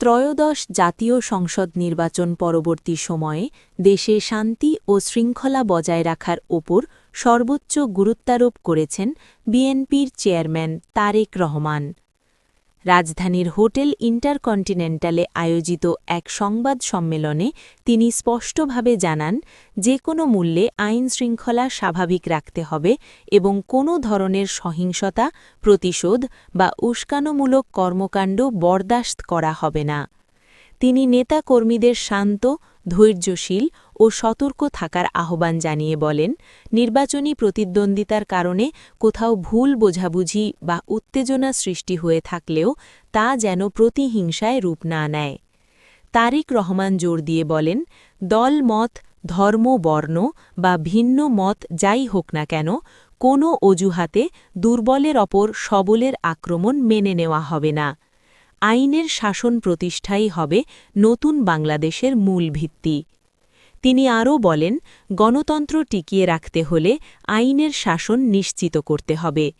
ত্রয়োদশ জাতীয় সংসদ নির্বাচন পরবর্তী সময়ে দেশে শান্তি ও শৃঙ্খলা বজায় রাখার ওপর সর্বোচ্চ গুরুত্বারোপ করেছেন বিএনপির চেয়ারম্যান তারেক রহমান। রাজধানীর হোটেল ইন্টারকন্টিনেন্টালে আয়োজিত এক সংবাদ সম্মেলনে তিনি স্পষ্টভাবে জানান যে কোনো মূল্যে আইন শৃঙ্খলা স্বাভাবিক রাখতে হবে এবং কোনো ধরনের সহিংসতা, প্রতিশোধ বা উস্কানোমূলক কর্মকাণ্ড বরদাস্ত করা হবে না। তিনি নেতাকর্মীদের শান্ত ধৈর্যশীল ও সতর্ক থাকার আহ্বান জানিয়ে বলেন, নির্বাচনী প্রতিদ্বন্দ্বিতার কারণে কোথাও ভুল বোঝাবুঝি বা উত্তেজনা সৃষ্টি হয়ে থাকলেও তা যেন প্রতিহিংসায় রূপ না নেয়। তারিক রহমান জোর দিয়ে বলেন, দল, মত, ধর্ম, বর্ণ বা ভিন্ন মত যাই হোক না কেন, কোনো অজুহাতে দুর্বলের অপর সবলের আক্রমণ মেনে নেওয়া হবে না। আইনের শাসন প্রতিষ্ঠাই হবে নতুন বাংলাদেশের মূল ভিত্তি। তিনি আরও বলেন, গণতন্ত্র টিকিয়ে রাখতে হলে আইনের শাসন নিশ্চিত করতে হবে।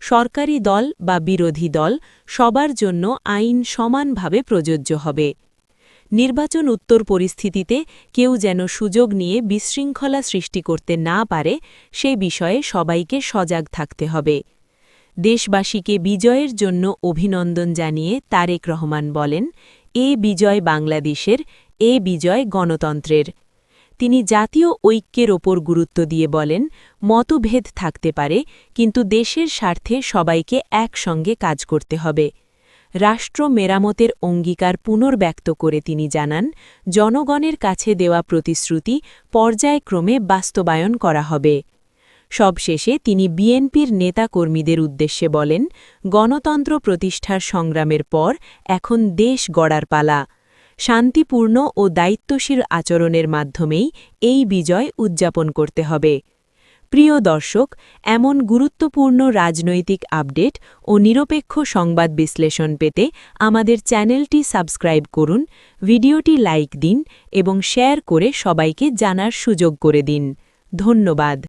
সরকারি দল বা বিরোধী দল সবার জন্য আইন সমানভাবে প্রযোজ্য হবে। নির্বাচন উত্তর পরিস্থিতিতে কেউ যেন সুযোগ নিয়ে বিশৃঙ্খলা সৃষ্টি করতে না পারে, সে বিষয়ে সবাইকে সজাগ থাকতে হবে। দেশবাসীকে বিজয়ের জন্য অভিনন্দন জানিয়ে তারেক রহমান বলেন, এ বিজয় বাংলাদেশের, এ বিজয় গণতন্ত্রের। তিনি জাতীয় ঐক্যের ওপর গুরুত্ব দিয়ে বলেন, মতভেদ থাকতে পারে, কিন্তু দেশের স্বার্থে সবাইকে একসঙ্গে কাজ করতে হবে। রাষ্ট্র মেরামতের অঙ্গীকার পুনর্ব্যক্ত করে তিনি জানান, জনগণের কাছে দেওয়া প্রতিশ্রুতি পর্যায়ক্রমে বাস্তবায়ন করা হবে। সবশেষে তিনি বিএনপির নেতাকর্মীদের উদ্দেশ্যে বলেন, গণতন্ত্র প্রতিষ্ঠার সংগ্রামের পর এখন দেশ গড়ার পালা। শান্তিপূর্ণ ও দায়িত্বশীল আচরণের মাধ্যমেই এই বিজয় উদযাপন করতে হবে। প্রিয় দর্শক, এমন গুরুত্বপূর্ণ রাজনৈতিক আপডেট ও নিরপেক্ষ সংবাদ বিশ্লেষণ পেতে আমাদের চ্যানেলটি সাবস্ক্রাইব করুন, ভিডিওটি লাইক দিন এবং শেয়ার করে সবাইকে জানার সুযোগ করে দিন। ধন্যবাদ।